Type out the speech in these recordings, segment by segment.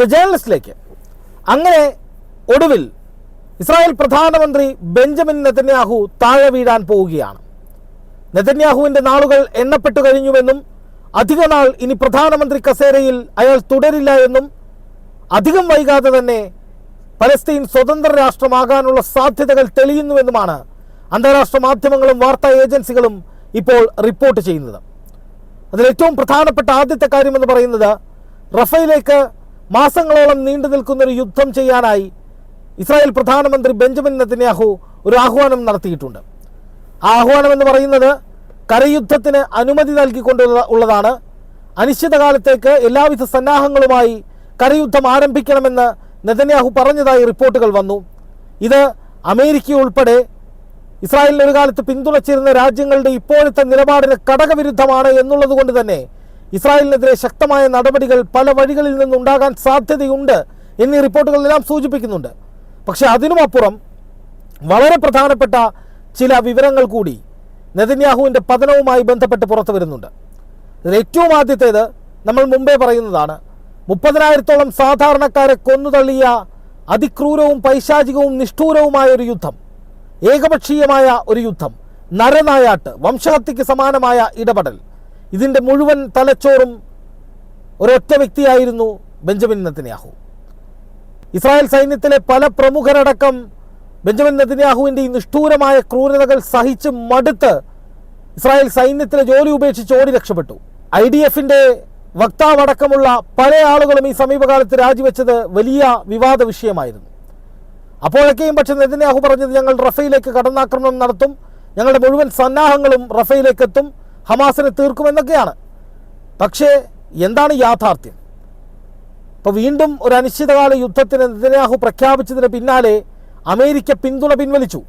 The ജേർണലിസ്റ്റിലേക്ക് അങ്ങനെ ഒടുവിൽ Israel പ്രധാനമന്ത്രി ബെഞ്ചമിൻ നെതന്യാഹു താഴെ വീഴാൻ പോവുകയാണ്. നെതന്യാഹുവിന്റെ നാളുകൾ എണ്ണപ്പെട്ടു കഴിഞ്ഞുവെന്നും അധിക നാൾ ഇനി പ്രധാനമന്ത്രി കസേരയിൽ അയാൾ തുടരില്ല എന്നും അധികം വൈകാതെ തന്നെ പലസ്തീൻ സ്വതന്ത്ര രാഷ്ട്രമാകാനുള്ള സാധ്യതകൾ തെളിയുന്നുവെന്നുമാണ് അന്താരാഷ്ട്ര മാധ്യമങ്ങളും വാർത്താ ഏജൻസികളും ഇപ്പോൾ റിപ്പോർട്ട് ചെയ്യുന്നത്. അതിൽ ഏറ്റവും പ്രധാനപ്പെട്ട ആദ്യത്തെ കാര്യമെന്ന് പറയുന്നത് റഫയിലേക്ക് മാസങ്ങളോളം നീണ്ടു നിൽക്കുന്നൊരു യുദ്ധം ചെയ്യാനായി ഇസ്രായേൽ പ്രധാനമന്ത്രി ബെഞ്ചമിൻ നെതന്യാഹു ഒരു ആഹ്വാനം നടത്തിയിട്ടുണ്ട്. ആ ആഹ്വാനം എന്ന് പറയുന്നത് കരയുദ്ധത്തിന് അനുമതി നൽകിക്കൊണ്ട് ഉള്ളതാണ്. അനിശ്ചിതകാലത്തേക്ക് എല്ലാവിധ സന്നാഹങ്ങളുമായി കരയുദ്ധം ആരംഭിക്കണമെന്ന് നെതന്യാഹു പറഞ്ഞതായി റിപ്പോർട്ടുകൾ വന്നു. ഇത് അമേരിക്ക ഉൾപ്പെടെ ഇസ്രായേലിന് ഒരു കാലത്ത് പിന്തുണച്ചിരുന്ന രാജ്യങ്ങളുടെ ഇപ്പോഴത്തെ നിലപാടിന് ഘടകവിരുദ്ധമാണ് എന്നുള്ളത് കൊണ്ട് തന്നെ ഇസ്രായേലിനെതിരെ ശക്തമായ നടപടികൾ പല വഴികളിൽ നിന്നുണ്ടാകാൻ സാധ്യതയുണ്ട് എന്നീ റിപ്പോർട്ടുകളെല്ലാം സൂചിപ്പിക്കുന്നുണ്ട്. പക്ഷേ അതിനുമപ്പുറം വളരെ പ്രധാനപ്പെട്ട ചില വിവരങ്ങൾ കൂടി നെതന്യാഹുവിന്റെ പതനവുമായി ബന്ധപ്പെട്ട് പുറത്തു വരുന്നുണ്ട്. ഏറ്റവും ആദ്യത്തേത് നമ്മൾ മുമ്പേ പറയുന്നതാണ് മുപ്പതിനായിരത്തോളം സാധാരണക്കാരെ കൊന്നുതള്ളിയ അതിക്രൂരവും പൈശാചികവും നിഷ്ഠൂരവുമായ ഒരു യുദ്ധം ഏകപക്ഷീയമായ ഒരു യുദ്ധം നരനായാട്ട് വംശഹത്യക്ക് സമാനമായ ഇടപെടൽ. ഇതിന്റെ മുഴുവൻ തലച്ചോറും ഒരൊറ്റ വ്യക്തിയായിരുന്നു ബെഞ്ചമിൻ നെതന്യാഹു. ഇസ്രായേൽ സൈന്യത്തിലെ പല പ്രമുഖരടക്കം ബെഞ്ചമിൻ നെതന്യാഹുവിന്റെ ഈ നിഷ്ഠൂരമായ ക്രൂരതകൾ സഹിച്ച് മടുത്ത് ഇസ്രായേൽ സൈന്യത്തിലെ ജോലി ഉപേക്ഷിച്ച് ഓടി രക്ഷപ്പെട്ടു. ഐ ഡി എഫിന്റെ വക്താവടക്കമുള്ള പല ആളുകളും ഈ സമീപകാലത്ത് രാജിവെച്ചത് വലിയ വിവാദ വിഷയമായിരുന്നു. അപ്പോഴൊക്കെയും പക്ഷേ നെതന്യാഹു പറഞ്ഞത് ഞങ്ങൾ റഫയിലേക്ക് കടന്നാക്രമണം നടത്തും ഞങ്ങളുടെ മുഴുവൻ സന്നാഹങ്ങളും റഫയിലേക്ക് എത്തും ഹമാസിനെ തീർക്കുമെന്നൊക്കെയാണ്. പക്ഷേ എന്താണ് യാഥാർത്ഥ്യം? ഇപ്പോൾ വീണ്ടും ഒരു അനിശ്ചിതകാല യുദ്ധത്തിന് നെതന്യാഹു പ്രഖ്യാപിച്ചതിന് പിന്നാലെ അമേരിക്ക പിന്തുണ പിൻവലിച്ചു.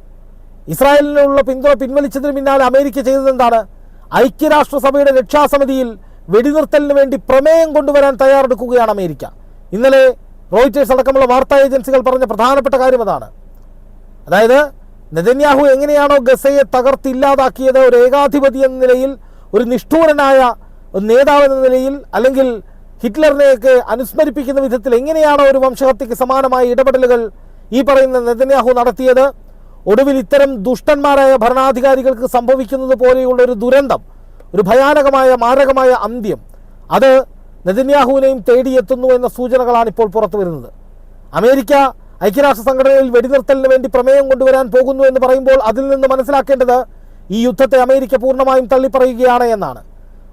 ഇസ്രായേലിനുള്ള പിന്തുണ പിൻവലിച്ചതിന് പിന്നാലെ അമേരിക്ക ചെയ്തത് എന്താണ്? ഐക്യരാഷ്ട്രസഭയുടെ രക്ഷാസമിതിയിൽ വെടിനിർത്തലിന് വേണ്ടി പ്രമേയം കൊണ്ടുവരാൻ തയ്യാറെടുക്കുകയാണ് അമേരിക്ക. ഇന്നലെ റോയിറ്റേഴ്സ് അടക്കമുള്ള വാർത്താ ഏജൻസികൾ പറഞ്ഞ പ്രധാനപ്പെട്ട കാര്യം അതാണ്. അതായത് നെതന്യാഹു എങ്ങനെയാണോ ഗസയെ തകർത്തില്ലാതാക്കിയത് ഒരു ഏകാധിപതി എന്ന നിലയിൽ ഒരു നിഷ്ഠൂരനായ ഒരു നേതാവ് എന്ന നിലയിൽ അല്ലെങ്കിൽ ഹിറ്റ്ലറിനെയൊക്കെ അനുസ്മരിപ്പിക്കുന്ന വിധത്തിൽ എങ്ങനെയാണ് ഒരു വംശഹത്യക്ക് സമാനമായ ഇടപെടലുകൾ ഈ പറയുന്ന നെതന്യാഹു നടത്തിയത്? ഒടുവിൽ ഇത്തരം ദുഷ്ടന്മാരായ ഭരണാധികാരികൾക്ക് സംഭവിക്കുന്നത് പോലെയുള്ള ഒരു ദുരന്തം ഒരു ഭയാനകമായ മാരകമായ അന്ത്യം അത് നെതന്യാഹുവിനെയും തേടിയെത്തുന്നു എന്ന സൂചനകളാണ് ഇപ്പോൾ പുറത്തു വരുന്നത്. അമേരിക്ക ഐക്യരാഷ്ട്ര സംഘടനയിൽ വെടിനിർത്തലിന് വേണ്ടി പ്രമേയം കൊണ്ടുവരാൻ പോകുന്നു എന്ന് പറയുമ്പോൾ അതിൽ നിന്ന് മനസ്സിലാക്കേണ്ടത് ഈ യുദ്ധത്തെ അമേരിക്ക പൂർണമായും തള്ളിപ്പറയുകയാണ് എന്നാണ്.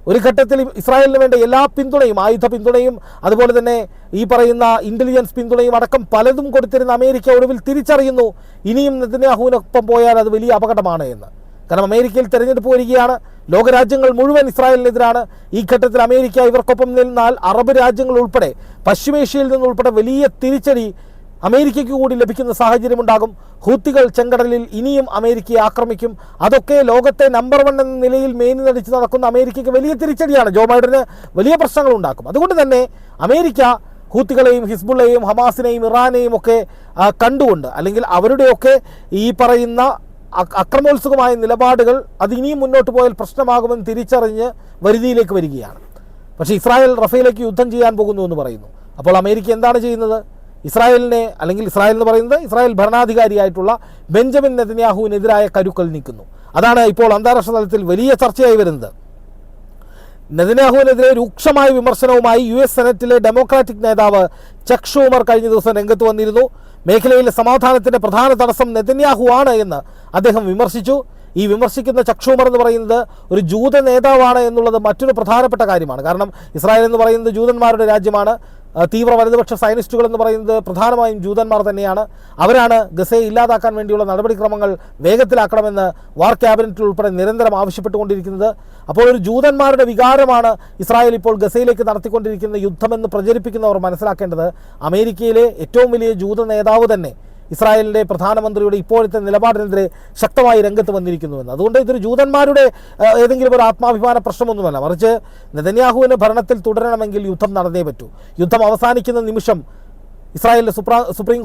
ഒരു ഘട്ടത്തിൽ ഇസ്രായേലിന് വേണ്ട എല്ലാ പിന്തുണയും ആയുധ പിന്തുണയും അതുപോലെ തന്നെ ഈ പറയുന്ന ഇന്റലിജൻസ് പിന്തുണയും അടക്കം പലതും കൊടുത്തിരുന്ന അമേരിക്ക ഒടുവിൽ തിരിച്ചറിയുന്നു. ഇനിയും നെതന്യാഹുവിനൊപ്പം പോയാൽ അത് വലിയ അപകടമാണ് എന്ന്. കാരണം അമേരിക്കയിൽ തെരഞ്ഞെടുപ്പ് വരികയാണ്. ലോകരാജ്യങ്ങൾ മുഴുവൻ ഇസ്രായേലിനെതിരാണ്. ഈ ഘട്ടത്തിൽ അമേരിക്ക ഇവർക്കൊപ്പം നിന്നാൽ അറബ് രാജ്യങ്ങൾ ഉൾപ്പെടെ പശ്ചിമേഷ്യയിൽ നിന്നുൾപ്പെടെ വലിയ തിരിച്ചടി അമേരിക്കയ്ക്ക് കൂടി ലഭിക്കുന്ന സാഹചര്യമുണ്ടാകും. ഹൂത്തികൾ ചെങ്കടലിൽ ഇനിയും അമേരിക്കയെ ആക്രമിക്കും. അതൊക്കെ ലോകത്തെ നമ്പർ വൺ എന്ന നിലയിൽ മേനി നടിച്ച് നടക്കുന്ന അമേരിക്കയ്ക്ക് വലിയ തിരിച്ചടിയാണ്. ജോ ബൈഡന് വലിയ പ്രശ്നങ്ങൾ ഉണ്ടാക്കും അതുകൊണ്ട് തന്നെ അമേരിക്ക ഹൂത്തികളെയും ഹിസ്ബുള്ളയെയും ഹമാസിനെയും ഇറാനെയും ഒക്കെ കണ്ടുകൊണ്ട് അല്ലെങ്കിൽ അവരുടെയൊക്കെ ഈ പറയുന്ന അക്രമോത്സുകമായ നിലപാടുകൾ അത് ഇനിയും മുന്നോട്ട് പോയാൽ പ്രശ്നമാകുമെന്ന് തിരിച്ചറിഞ്ഞ് വരുതിയിലേക്ക് വരികയാണ്. പക്ഷേ ഇസ്രായേൽ റഫേലേക്ക് യുദ്ധം ചെയ്യാൻ പോകുന്നു എന്ന് പറയുന്നു. അപ്പോൾ അമേരിക്ക എന്താണ് ചെയ്യുന്നത്? ഇസ്രായേലിനെ അല്ലെങ്കിൽ ഇസ്രായേൽ എന്ന് പറയുന്നത് ഇസ്രായേൽ ഭരണാധികാരിയായിട്ടുള്ള ബെഞ്ചമിൻ നെതന്യാഹുവിനെതിരായ കരുക്കൾ നീക്കുന്നു. അതാണ് ഇപ്പോൾ അന്താരാഷ്ട്ര തലത്തിൽ വലിയ ചർച്ചയായി വരുന്നത്. നെതന്യാഹുവിനെതിരെ രൂക്ഷമായ വിമർശനവുമായി യു എസ് സെനറ്റിലെ ഡെമോക്രാറ്റിക് നേതാവ് ചക് ഷൂമർ കഴിഞ്ഞ ദിവസം രംഗത്ത് വന്നിരുന്നു. മേഖലയിലെ സമാധാനത്തിന്റെ പ്രധാന തടസ്സം നെതന്യാഹു ആണ് എന്ന് അദ്ദേഹം വിമർശിച്ചു. ഈ വിമർശിക്കുന്ന ചക്ഷൂമർ എന്ന് പറയുന്നത് ഒരു ജൂത നേതാവാണ് എന്നുള്ളത് മറ്റൊരു പ്രധാനപ്പെട്ട കാര്യമാണ്. കാരണം ഇസ്രായേൽ എന്ന് പറയുന്നത് ജൂതന്മാരുടെ രാജ്യമാണ്. തീവ്ര വലതുപക്ഷ സയനിസ്റ്റുകൾ എന്ന് പറയുന്നത് പ്രധാനമായും ജൂതന്മാർ തന്നെയാണ്. അവരാണ് ഗസയെ ഇല്ലാതാക്കാൻ വേണ്ടിയുള്ള നടപടിക്രമങ്ങൾ വേഗത്തിലാക്കണമെന്ന് വാർ ക്യാബിനറ്റിൽ ഉൾപ്പെടെ നിരന്തരം ആവശ്യപ്പെട്ടുകൊണ്ടിരിക്കുന്നത്. അപ്പോൾ ഒരു ജൂതന്മാരുടെ വികാരമാണ് ഇസ്രായേൽ ഇപ്പോൾ ഗസയിലേക്ക് നടത്തിക്കൊണ്ടിരിക്കുന്ന യുദ്ധമെന്ന് പ്രചരിപ്പിക്കുന്നവർ മനസ്സിലാക്കേണ്ടത്. അമേരിക്കയിലെ ഏറ്റവും വലിയ ജൂത നേതാവ് തന്നെ ഇസ്രായേലിന്റെ പ്രധാനമന്ത്രിയുടെ ഇപ്പോഴത്തെ നിലപാടിനെതിരെ ശക്തമായി രംഗത്ത് വന്നിരിക്കുന്നുവെന്ന്. അതുകൊണ്ട് ഇതൊരു ജൂതന്മാരുടെ ഏതെങ്കിലും ഒരു ആത്മാഭിമാന പ്രശ്നമൊന്നുമല്ല. മറിച്ച് നെതന്യാഹുവിന് ഭരണത്തിൽ തുടരണമെങ്കിൽ യുദ്ധം നടന്നേ പറ്റൂ. യുദ്ധം അവസാനിക്കുന്ന നിമിഷം ഇസ്രായേലിലെ സുപ്രാ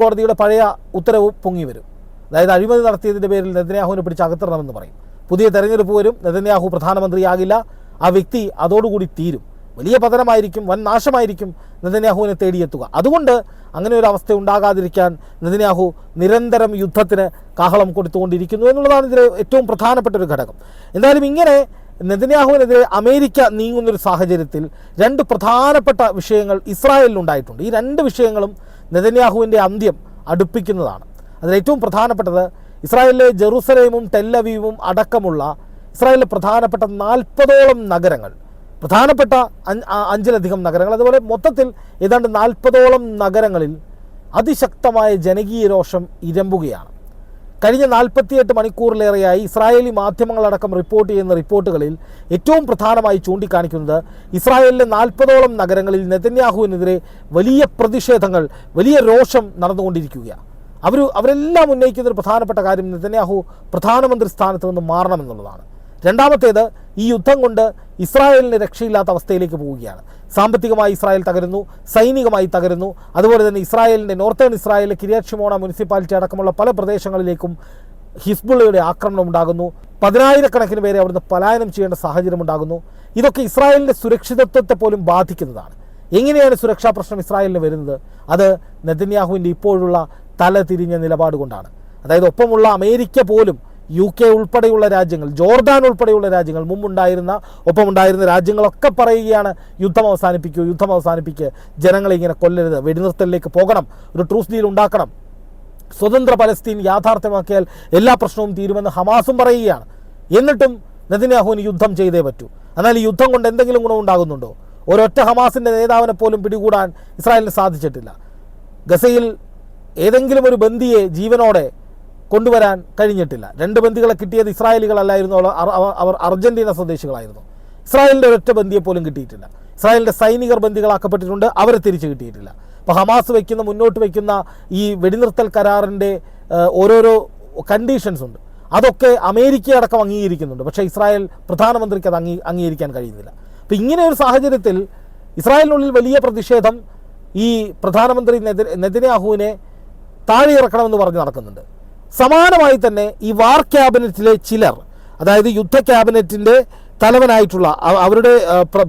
കോടതിയുടെ പഴയ ഉത്തരവ് പൊങ്ങി വരും. അതായത് അഴിമതി നടത്തിയതിന്റെ പേരിൽ നെതന്യാഹുവിനെ പിടിച്ച് അകത്തിറണമെന്ന് പറയും. പുതിയ തെരഞ്ഞെടുപ്പ് വരും നെതന്യാഹു പ്രധാനമന്ത്രിയാകില്ല ആ വ്യക്തി അതോടുകൂടി തീരും. വലിയ പതനമായിരിക്കും വൻ നാശമായിരിക്കും നെതന്യാഹുവിനെ തേടിയെത്തുക. അതുകൊണ്ട് അങ്ങനെ ഒരു അവസ്ഥ ഉണ്ടാകാതിരിക്കാൻ നെതന്യാഹു നിരന്തരം യുദ്ധത്തിന് കാഹളം കൊടുത്തുകൊണ്ടിരിക്കുന്നു എന്നുള്ളതാണ് ഇതിലെ ഏറ്റവും പ്രധാനപ്പെട്ട ഒരു ഘടകം. എന്തായാലും ഇങ്ങനെ നെതന്യാഹുവിനെതിരെ അമേരിക്ക നീങ്ങുന്നൊരു സാഹചര്യത്തിൽ രണ്ട് പ്രധാനപ്പെട്ട വിഷയങ്ങൾ ഇസ്രായേലിലുണ്ടായിട്ടുണ്ട് ഈ രണ്ട് വിഷയങ്ങളും നെതന്യാഹുവിന്റെ അന്ത്യം അടുപ്പിക്കുന്നതാണ്. അതിലേറ്റവും പ്രധാനപ്പെട്ടത് ഇസ്രായേലിലെ ജെറുസലേമും ടെല്ലവീവും അടക്കമുള്ള ഇസ്രായേലിലെ പ്രധാനപ്പെട്ട നാൽപ്പതോളം നഗരങ്ങൾ പ്രധാനപ്പെട്ട അഞ്ച് അഞ്ചിലധികം നഗരങ്ങൾ. അതുപോലെ മൊത്തത്തിൽ ഏതാണ്ട് നാൽപ്പതോളം നഗരങ്ങളിൽ അതിശക്തമായ ജനകീയ രോഷം ഇരമ്പുകയാണ്. കഴിഞ്ഞ നാൽപ്പത്തിയെട്ട് മണിക്കൂറിലേറെയായി ഇസ്രായേലി മാധ്യമങ്ങളടക്കം റിപ്പോർട്ട് ചെയ്യുന്ന റിപ്പോർട്ടുകളിൽ ഏറ്റവും പ്രധാനമായി ചൂണ്ടിക്കാണിക്കുന്നത് ഇസ്രായേലിലെ നാൽപ്പതോളം നഗരങ്ങളിൽ നെതന്യാഹുവിനെതിരെ വലിയ പ്രതിഷേധങ്ങൾ വലിയ രോഷം നടന്നുകൊണ്ടിരിക്കുകയാണ്. അവർ അവരെല്ലാം ഉന്നയിക്കുന്ന ഒരു പ്രധാനപ്പെട്ട കാര്യം നെതന്യാഹു പ്രധാനമന്ത്രി സ്ഥാനത്ത് നിന്ന് മാറണമെന്നുള്ളതാണ് രണ്ടാമത്തേത് ഈ യുദ്ധം കൊണ്ട് ഇസ്രായേലിന് രക്ഷയില്ലാത്ത അവസ്ഥയിലേക്ക് പോവുകയാണ്. സാമ്പത്തികമായി ഇസ്രായേൽ തകരുന്നു സൈനികമായി തകരുന്നു. അതുപോലെ തന്നെ ഇസ്രായേലിന്റെ നോർത്തേൺ ഇസ്രായേലിലെ കിരിയാക്ഷിമോണ മുനിസിപ്പാലിറ്റി അടക്കമുള്ള പല പ്രദേശങ്ങളിലേക്കും ഹിസ്ബുള്ളയുടെ ആക്രമണം ഉണ്ടാകുന്നു. പതിനായിരക്കണക്കിന് പേരെ അവിടുന്ന് പലായനം ചെയ്യേണ്ട സാഹചര്യം ഉണ്ടാകുന്നു. ഇതൊക്കെ ഇസ്രായേലിന്റെ സുരക്ഷിതത്വത്തെ പോലും ബാധിക്കുന്നതാണ്. എങ്ങനെയാണ് സുരക്ഷാ പ്രശ്നം ഇസ്രായേലിന് വരുന്നത്? അത് നെതന്യാഹുവിന്റെ ഇപ്പോഴുള്ള തല തിരിഞ്ഞ നിലപാട് കൊണ്ടാണ്. അതായത് ഒപ്പമുള്ള അമേരിക്ക പോലും യു കെ ഉൾപ്പെടെയുള്ള രാജ്യങ്ങൾ ജോർദാൻ ഉൾപ്പെടെയുള്ള രാജ്യങ്ങൾ മുമ്പുണ്ടായിരുന്ന ഒപ്പമുണ്ടായിരുന്ന രാജ്യങ്ങളൊക്കെ പറയുകയാണ് യുദ്ധം അവസാനിപ്പിക്കുക യുദ്ധം അവസാനിപ്പിക്കുക ജനങ്ങളെ ഇങ്ങനെ കൊല്ലരുത് വെടിനിർത്തലിലേക്ക് പോകണം ഒരു ട്രൂസ് ഡീൽ ഉണ്ടാക്കണം. സ്വതന്ത്ര പലസ്തീൻ യാഥാർത്ഥ്യമാക്കിയാൽ എല്ലാ പ്രശ്നവും തീരുമെന്ന് ഹമാസും പറയുകയാണ്. എന്നിട്ടും നദിനാഹുവിന് യുദ്ധം ചെയ്തേ പറ്റൂ. എന്നാൽ ഈ യുദ്ധം കൊണ്ട് എന്തെങ്കിലും ഗുണമുണ്ടാകുന്നുണ്ടോ? ഒരൊറ്റ ഹമാസിന്റെ നേതാവിനെ പോലും പിടികൂടാൻ ഇസ്രായേലിന് സാധിച്ചിട്ടില്ല. ഗസയിൽ ഏതെങ്കിലും ഒരു ബന്ദിയെ ജീവനോടെ കൊണ്ടുവരാൻ കഴിഞ്ഞിട്ടില്ല. രണ്ട് ബന്ദികളെ കിട്ടിയത് ഇസ്രായേലികളല്ലായിരുന്നു. അവർ അർജന്റീന സ്വദേശികളായിരുന്നു. ഇസ്രായേലിന്റെ ഒരൊറ്റ ബന്ദിയെ പോലും കിട്ടിയിട്ടില്ല. ഇസ്രായേലിന്റെ സൈനികർ ബന്ദികളാക്കപ്പെട്ടിട്ടുണ്ട് അവരെ തിരിച്ചു കിട്ടിയിട്ടില്ല. അപ്പോൾ ഹമാസ് വയ്ക്കുന്ന മുന്നോട്ട് വയ്ക്കുന്ന ഈ വെടിനിർത്തൽ കരാറിന്റെ ഓരോരോ കണ്ടീഷൻസ് ഉണ്ട്. അതൊക്കെ അമേരിക്ക അടക്കം അംഗീകരിക്കുന്നുണ്ട്. പക്ഷേ ഇസ്രായേൽ പ്രധാനമന്ത്രിക്ക് അത് അംഗീ അംഗീകരിക്കാൻ കഴിയുന്നില്ല. അപ്പോൾ ഇങ്ങനെ ഒരു സാഹചര്യത്തിൽ ഇസ്രായേലിനുള്ളിൽ വലിയ പ്രതിഷേധം ഈ പ്രധാനമന്ത്രി നെത- നെതന്യാഹുവിനെ താഴെ ഇറക്കണമെന്ന് പറഞ്ഞ് നടക്കുന്നുണ്ട്. സമാനമായി തന്നെ ഈ വാർ ക്യാബിനറ്റിലെ ചിലർ അതായത് യുദ്ധ ക്യാബിനറ്റിന്റെ തലവനായിട്ടുള്ള അവരുടെ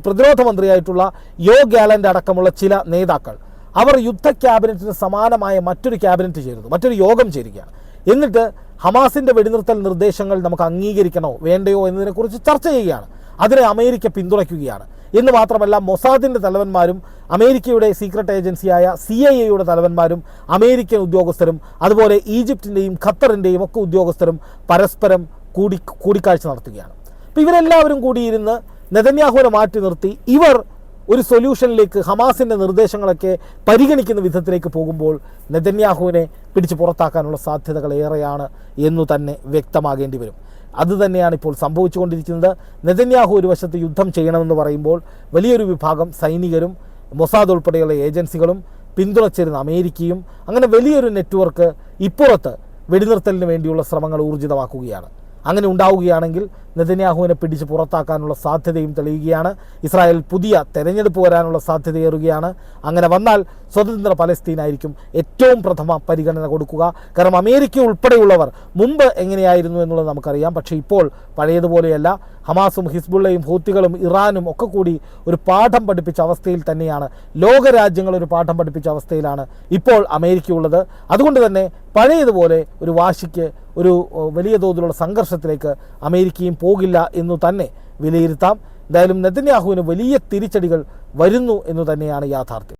പ്രതിരോധ മന്ത്രിയായിട്ടുള്ള യോ ഗാലന്റെ അടക്കമുള്ള ചില നേതാക്കൾ അവർ യുദ്ധ ക്യാബിനറ്റിന് സമാനമായ മറ്റൊരു ക്യാബിനറ്റ് ചേരുന്നു മറ്റൊരു യോഗം ചേരുകയാണ്. എന്നിട്ട് ഹമാസിന്റെ വെടിനിർത്തൽ നിർദ്ദേശങ്ങൾ നമുക്ക് അംഗീകരിക്കണോ വേണ്ടയോ എന്നതിനെക്കുറിച്ച് ചർച്ച ചെയ്യുകയാണ്. അതിനെ അമേരിക്ക പിന്തുണയ്ക്കുകയാണ്. എന്ന് മാത്രമല്ല മൊസാദിന്റെ തലവന്മാരും അമേരിക്കയുടെ സീക്രട്ട് ഏജൻസിയായ സി ഐ എയുടെ തലവന്മാരും അമേരിക്കൻ ഉദ്യോഗസ്ഥരും അതുപോലെ ഈജിപ്തിന്റെയും ഖത്തറിന്റെയും ഒക്കെ ഉദ്യോഗസ്ഥരും പരസ്പരം കൂടി കൂടിക്കാഴ്ച നടത്തുകയാണ്. അപ്പോൾ ഇവരെല്ലാവരും കൂടിയിരുന്ന് നെതന്യാഹുവിനെ മാറ്റി നിർത്തി. ഇവർ ഒരു സൊല്യൂഷനിലേക്ക് ഹമാസിന്റെ നിർദ്ദേശങ്ങളൊക്കെ പരിഗണിക്കുന്ന വിധത്തിലേക്ക് പോകുമ്പോൾ നെതന്യാഹുവിനെ പിടിച്ച് പുറത്താക്കാനുള്ള സാധ്യതകൾ ഏറെയാണ് എന്നു തന്നെ വ്യക്തമാകേണ്ടി വരും. അതുതന്നെയാണ് ഇപ്പോൾ സംഭവിച്ചുകൊണ്ടിരിക്കുന്നത്. നെതന്യാഹു ഒരു വശത്ത് യുദ്ധം ചെയ്യണമെന്ന് പറയുമ്പോൾ വലിയൊരു വിഭാഗം സൈനികരും മൊസാദ് ഉൾപ്പെടെയുള്ള ഏജൻസികളും പിന്തുണച്ചിരുന്ന അമേരിക്കയും അങ്ങനെ വലിയൊരു നെറ്റ്വർക്ക് ഇപ്പുറത്ത് വെടിനിർത്തലിന് വേണ്ടിയുള്ള ശ്രമങ്ങൾ ഊർജിതമാക്കുകയാണ്. അങ്ങനെ ഉണ്ടാവുകയാണെങ്കിൽ നെതന്യാഹുവിനെ പിടിച്ച് പുറത്താക്കാനുള്ള സാധ്യതയും തെളിയുകയാണ്. ഇസ്രായേൽ പുതിയ തെരഞ്ഞെടുപ്പ് വരാനുള്ള സാധ്യതയേറുകയാണ്. അങ്ങനെ വന്നാൽ സ്വതന്ത്ര പലസ്തീനായിരിക്കും ഏറ്റവും പ്രഥമ പരിഗണന കൊടുക്കുക. കാരണം അമേരിക്ക ഉൾപ്പെടെയുള്ളവർ മുമ്പ് എങ്ങനെയായിരുന്നു എന്നുള്ളത് നമുക്കറിയാം. പക്ഷേ ഇപ്പോൾ പഴയതുപോലെയല്ല. ഹമാസും ഹിസ്ബുള്ളയും ഹൂത്തികളും ഇറാനും ഒക്കെ കൂടി ഒരു പാഠം പഠിപ്പിച്ച അവസ്ഥയിൽ തന്നെയാണ്. ലോകരാജ്യങ്ങൾ ഒരു പാഠം പഠിപ്പിച്ച അവസ്ഥയിലാണ് ഇപ്പോൾ അമേരിക്ക ഉള്ളത് അതുകൊണ്ട് തന്നെ പഴയതുപോലെ ഒരു വാശിക്ക് ഒരു വലിയ തോതിലുള്ള സംഘർഷത്തിലേക്ക് അമേരിക്കയും പോകില്ല എന്നു തന്നെ വിലയിരുത്താം. എന്തായാലും നെതന്യാഹുവിന് വലിയ തിരിച്ചടികൾ വരുന്നു എന്നു തന്നെയാണ് യാഥാർത്ഥ്യം.